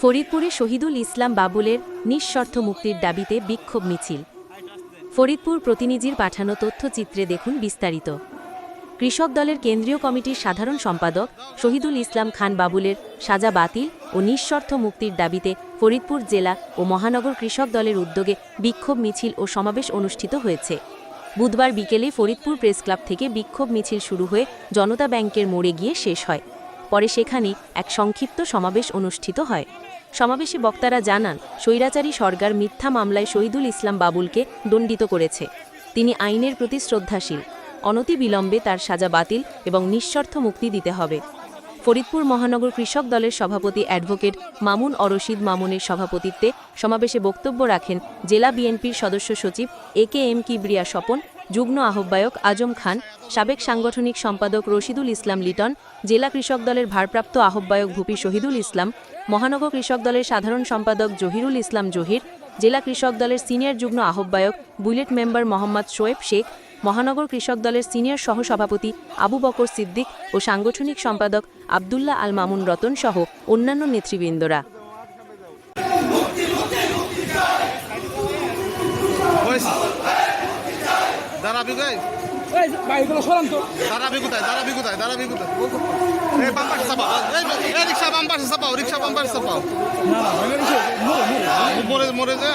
ফরিদপুরে শহীদুল ইসলাম বাবুলের নিঃশর্ত মুক্তির দাবিতে বিক্ষোভ মিছিল। ফরিদপুর প্রতিনিধির পাঠানো তথ্যচিত্রে দেখুন বিস্তারিত। কৃষক দলের কেন্দ্রীয় কমিটির সাধারণ সম্পাদক শহীদুল ইসলাম খান বাবুলের সাজা বাতিল ও নিঃশর্ত মুক্তির দাবিতে ফরিদপুর জেলা ও মহানগর কৃষক দলের উদ্যোগে বিক্ষোভ মিছিল ও সমাবেশ অনুষ্ঠিত হয়েছে। বুধবার বিকেলে ফরিদপুর প্রেস ক্লাব থেকে বিক্ষোভ মিছিল শুরু হয়ে জনতা ব্যাংকের মোড়ে গিয়ে শেষ হয়। পরে সেখানেই এক সংক্ষিপ্ত সমাবেশ অনুষ্ঠিত হয়। সমাবেশে বক্তারা জানান, স্বৈরাচারী সরকার মিথ্যা মামলায় শহীদুল ইসলাম বাবুলকে দণ্ডিত করেছে। তিনি আইনের প্রতি শ্রদ্ধাশীল। অনতি বিলম্বে তার সাজা বাতিল এবং নিঃশর্ত মুক্তি দিতে হবে। ফরিদপুর মহানগর কৃষক দলের সভাপতি অ্যাডভোকেট মামুন অরশিদ মামুনের সভাপতিত্বে সমাবেশে বক্তব্য রাখেন জেলা বিএনপির সদস্য সচিব A K M Kibria Swapan যুগ্ম আহ্বায়ক আজম খান, সাবেক সাংগঠনিক সম্পাদক রশিদুল ইসলাম লিটন, জেলা কৃষক দলের ভারপ্রাপ্ত আহ্বায়ক ভূপি শহীদুল ইসলাম, মহানগর কৃষক দলের সাধারণ সম্পাদক জহিরুল ইসলাম জহির, জেলা কৃষক দলের সিনিয়র যুগ্ম আহ্বায়ক বুলেট মেম্বার মোহাম্মদ শোয়েব শেখ, মহানগর কৃষক দলের সিনিয়র সহসভাপতি আবু বকর সিদ্দিক ও সাংগঠনিক সম্পাদক আবদুল্লাহ আল মামুন রতন সহ অন্যান্য নেতৃবৃন্দরা। দাঁড়াবি কোথায়? এই গাড়িগুলো সরান তো। দাঁড়াবি কোথায়? দাঁড়াবি কোথায়? দাঁড়াবি কোথায়? এই বাম্পার চাপাও। এই রিক্সা বাম্পার চাপাও রিক্সা বাম্পার চাপাও। মরে মরে। যা